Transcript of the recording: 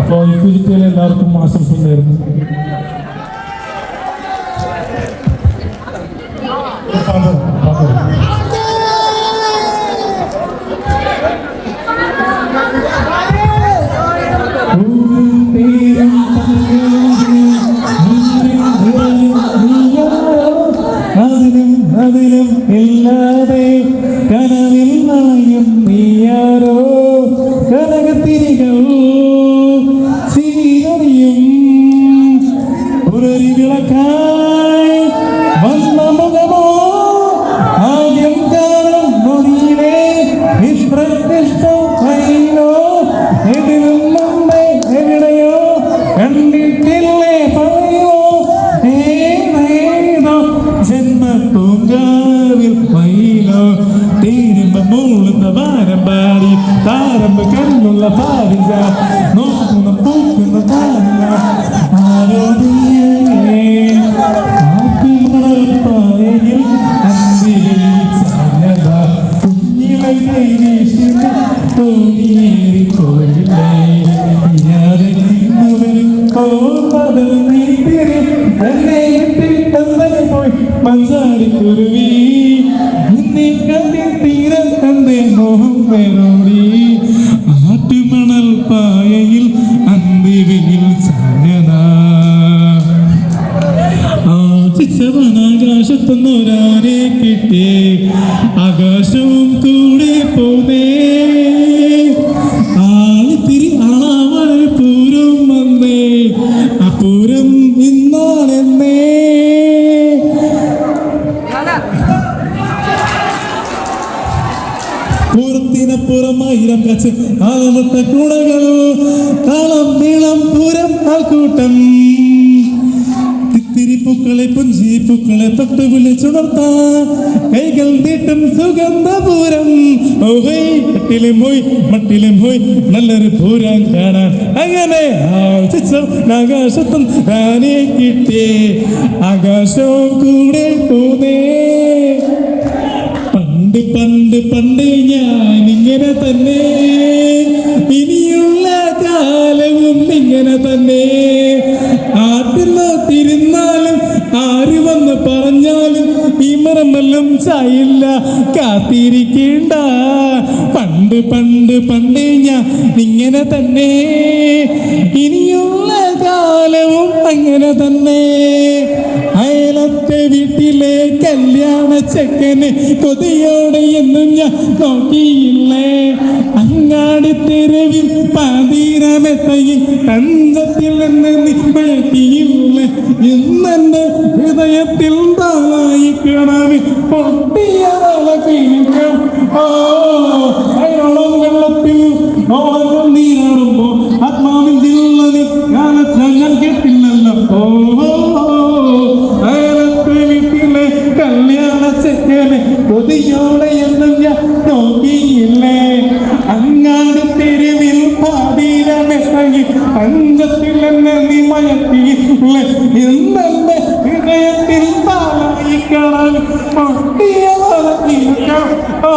അപ്പോൾ ഈ കുരുത്തിയിൽ എല്ലാവർക്കും ആശംസ നേരുന്നു. പുരരി വിളക്കായി വന്ന മുഖമോ? ആദ്യം കാണും മൊഴിയിലെ ഇഷ്ടം കയ്യിലോ? എതിരും മുമ്പേ എവിടെയോ കണ്ടിട്ടില്ലേ പറയോ ഏതേതോ ജന്മ പൂങ്കാവിൽ വയിലോ തീരുമ്പ മൂളുന്ന പാടി താരമ്പ് കണ്ണുള്ള പാരിജ. നോക്കുന്ന പോയി മഞ്ചാടിക്കുരുവി. നിന്നെ കണ്ടി തീരം തന്റെ മോഹം പേരോടി ആട്ടുമണൽ പായയിൽ അന്തിവിയിൽ ചാഞ്ഞതാ. ആകാശത്തുന്നൊരാനെ കിട്ടി. ആകാശവും കൂടെ പോന്നേ പൂരത്തിനപ്പുറമായിരം കച്ച് ആളമട്ട കുണകൾ താളം നീളം പൂരം ആൾക്കൂട്ടം. തിത്തിരിപ്പൂക്കളെ പുഞ്ചിപ്പൂക്കളെ തൊട്ട് വിളിച്ചുണർത്താ കൈകൾ നീട്ടും സുഗന്ധപൂരം ഓഹൈ മട്ടിലും പോയി മട്ടിലും പോയി നല്ലൊരു പൂരം കാണാൻ. അങ്ങനെ ആകാശത്തും റാനെ കിട്ടിയേ ആകാശവും കൂടെ പോന്നേ. പണ്ട് പണ്ട് പണ്ട് ഞാൻ ഇങ്ങനെ തന്നെ. ഇനിയുള്ള കാലവും ഇങ്ങനെ തന്നെ. ആട്ടില്ല തിരുന്നാലും ആര് വന്ന് പറഞ്ഞാലും ഈ മറമെല്ലാം ചായില്ല കാത്തിരിക്കേണ്ട. പണ്ട് പണ്ട് പണ്ട് ഞാൻ ഇങ്ങനെ തന്നെ. ഇനിയുള്ള കാലവും അങ്ങനെ തന്നെ. അയലത്തെ വീട്ടിലെ കല്യാണ ചെക്കന് കൊതിയോടെ എന്നും ഞാൻ നോക്കിയില്ലേ? അങ്ങാടി തെരുവിൽ പാതീരമെത്തയിൽ തഞ്ചത്തിൽ നിന്ന് നീ മയക്കിയില്ലേ ഇന്നെന്റെ ഹൃദയത്തിൽ താളായി കിണവിൽ പൊട്ടിയ ഓ അയാളും വെള്ളത്തിൽ ഓളം കല്യാണ ചെക്കനെ കൊതിയോടെ എന്നും ഞാൻ നോക്കിയില്ലേ? അങ്ങാട് തെരുവിൽ പാതീരമെത്തയിൽ പഞ്ചത്തിൽ എന്നെ നീ മയക്കിയില്ലേ ഇന്നെന്റെ ഹൃദയത്തിൽ താളായി കാണാൻ പൊട്ടിയ ഓ